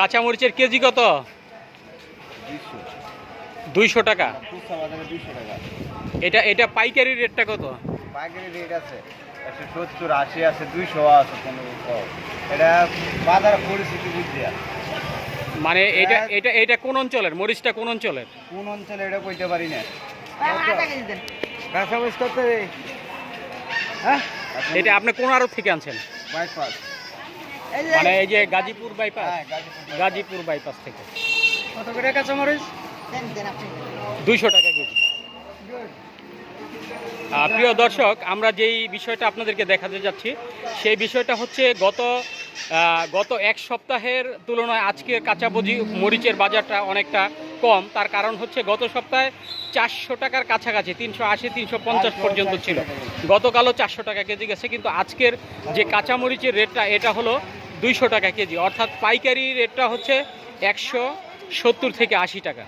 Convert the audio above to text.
কাঁচামরিচের কেজি কত? দুইশো। টাকা। এটা এটা পাইকারি রেটটা কত? পাইকারি রেট আছে একশো সত্তর আশি আছে দুইশো আছে কোনো এটা বাজার পরিস্থিতি মানে এটা হ্যাঁ। এটা এটা কোন অঞ্চলের? মরিচটা কোন অঞ্চলের? কোন অঞ্চলে এটা কইতে পারি না। দেন। কাঁচামরিচ হ্যাঁ এটা আপনি কোন আড়ত থেকে আনছেন? বাইপাস মানে এই যে গাজীপুর বাইপাস হ্যাঁ গাজীপুর গাজীপুর বাইপাস থেকে। কত করে কাঁচামরিচ দেন দেন দুইশো টাকা কেজি। প্রিয় দর্শক আমরা যেই বিষয়টা আপনাদেরকে দেখাতে যাচ্ছি সেই বিষয়টা হচ্ছে গত গত এক সপ্তাহের তুলনায় আজকের কাঁচা বজি মরিচের বাজারটা অনেকটা কম। তার কারণ হচ্ছে গত সপ্তাহে চারশো টাকার কাছাকাছি তিনশো আশি তিনশো পঞ্চাশ পর্যন্ত ছিল। গতকালও চারশো টাকা কেজি গেছে কিন্তু আজকের যে কাঁচা মরিচের রেটটা এটা হলো দুইশো টাকা কেজি। অর্থাৎ পাইকারি রেটটা হচ্ছে একশো সত্তর থেকে আশি টাকা।